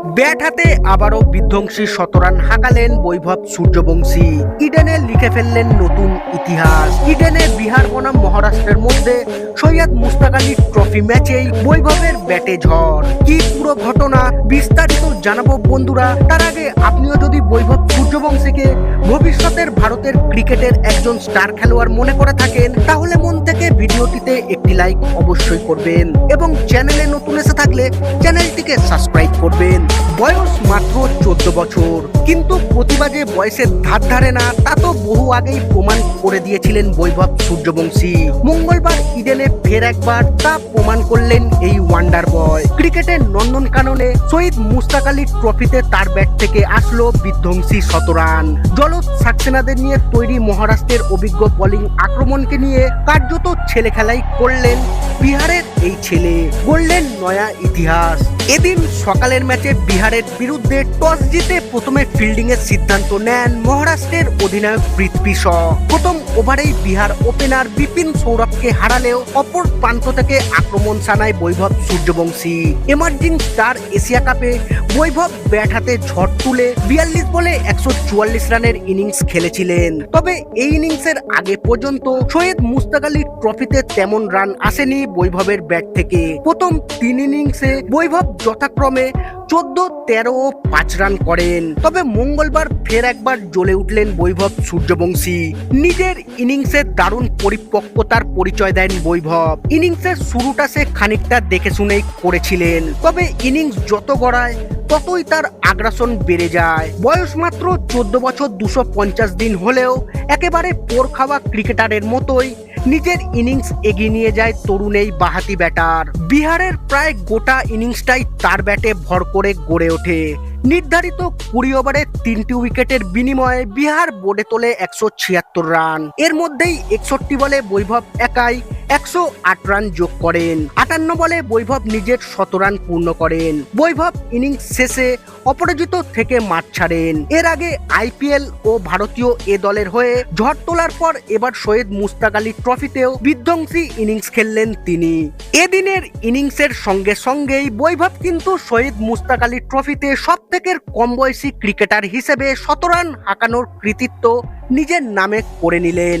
Bat হাতে আবারও বিধ্বংসী শতরান হাঁকালেন বৈভব সূর্যবংশী। ইডেনে লিখে ফেললেন নতুন ইতিহাস। ইডেনে বিহার বনাম মহারাষ্ট্রের মধ্যে সৈয়দ মুস্তাক আলী ট্রফি ম্যাচেই বৈভবের ব্যাটে ঝড়। কি পুরো ঘটনা বিস্তারিত জানাব বন্ধুরা, তার আগে আপনিও যদি বৈভব সূর্যবংশীকে ভবিষ্যতের ভারতের ক্রিকেটের একজন স্টার খেলোয়াড় মনে করে থাকেন, তাহলে মন থেকে ভিডিওটিতে একটি লাইক অবশ্যই করবেন। এবং চ্যানেলে নতুন এসে থাকলে চ্যানেলটিকে সাবস্ক্রাইব করবেন। বয়স মাত্র চোদ্দ বছর। কিন্তু প্রতিভা যে বয়সের ধার ধারে না, তা তো বহু আগেই প্রমাণ করে দিয়েছিলেন বৈভব সূর্যবংশী। মঙ্গলবার ইডেনে ফের একবার তা প্রমাণ করলেন এই ওয়ান্ডার বয় ক্রিকেটের নন্দন কাননে শহীদ মুস্তাক আলী ট্রফিতে তার ব্যাট থেকে আসলো বিধ্বংসী শতরান জলজ সাক্সেনাদের নিয়ে তৈরি মহারাষ্ট্রের অভিজ্ঞ বোলিং আক্রমণকে নিয়ে কার্যত ছেলে খেলাই করলেন বিহারের এই ছেলে। গড়লেন নয়া ইতিহাস। এদিন সকালের ম্যাচে বিহারের বিরুদ্ধে টস জিতে প্রথমে ফিল্ডিং এর সিদ্ধান্ত নেন মহারাষ্ট্রের অধিনায়ক পৃথ্বী শ প্রথম ওভারেই বিহার ওপেনার বিপিন সৌরভকে হারালেও অপর প্রান্ত থেকে আক্রমণ সানায় Vaibhav Suryavanshi. Emerging star Asia কাপে বৈভব ব্যাট হাতে ঝড় তুলে বিয়াল্লিশ বলে একশো চুয়াল্লিশ রানের ইনিংস খেলেছিলেন। তবে এই ইনিংসের আগে পর্যন্ত সৈয়দ মুস্তাক আলী ট্রফিতে তেমন রান আসেনি বৈভবের ব্যাট থেকে। প্রথম তিন ইনিংসে বৈভব যথাক্রমে চোদ্দ তেরো পাঁচ রান করেন। তবে মঙ্গলবার ফের একবার জ্বলে উঠলেন বৈভব সূর্যবংশী। নিজের ইনিংসের দারুণ পরিপক্কতার পরিচয় দেন বৈভব। ইনিংসের শুরুটা সে খানিকটা দেখে শুনেই করেছিলেন। তবে ইনিংস যত গড়ায়, ততই তার আগ্রাসন বেড়ে যায়। বয়স মাত্র চোদ্দ বছর দুশো দিন হলেও একেবারে পোর খাওয়া ক্রিকেটারের মতোই নিজের ইনিংস এগিয়ে নিয়ে যায় তরুণ এই বাহাতি ব্যাটার। বিহারের প্রায় গোটা ইনিংসটাই তার ব্যাটে ভর করে গড়ে ওঠে। নির্ধারিত কুড়ি ওভারে তিনটি উইকেটের বিনিময়ে বিহার বোর্ডে তোলে একশো ছিয়াত্তর রান। এর মধ্যেই একষট্টি বলে বৈভব একাই একশো আট রান যোগ করেন। আটান্ন বলে বৈভব নিজের শত রান পূর্ণ করেন। বৈভব ইনিংস শেষে অপরাজিত থেকে মাঠ ছাড়েন। এর আগে আইপিএল ও ভারতীয় এ দলের হয়ে ঝড় তোলার পর এবার সৈয়দ মুস্তাক আলী ট্রফিতেও বিধ্বংসী ইনিংস খেললেন তিনি। এদিনের ইনিংসের সঙ্গে সঙ্গেই বৈভব কিন্তু শহীদ মুস্তাক আলী ট্রফিতে সব থেকে কম বয়সী ক্রিকেটার হিসেবে শতরান হাঁকানোর কৃতিত্ব নিজের নামে করে নিলেন।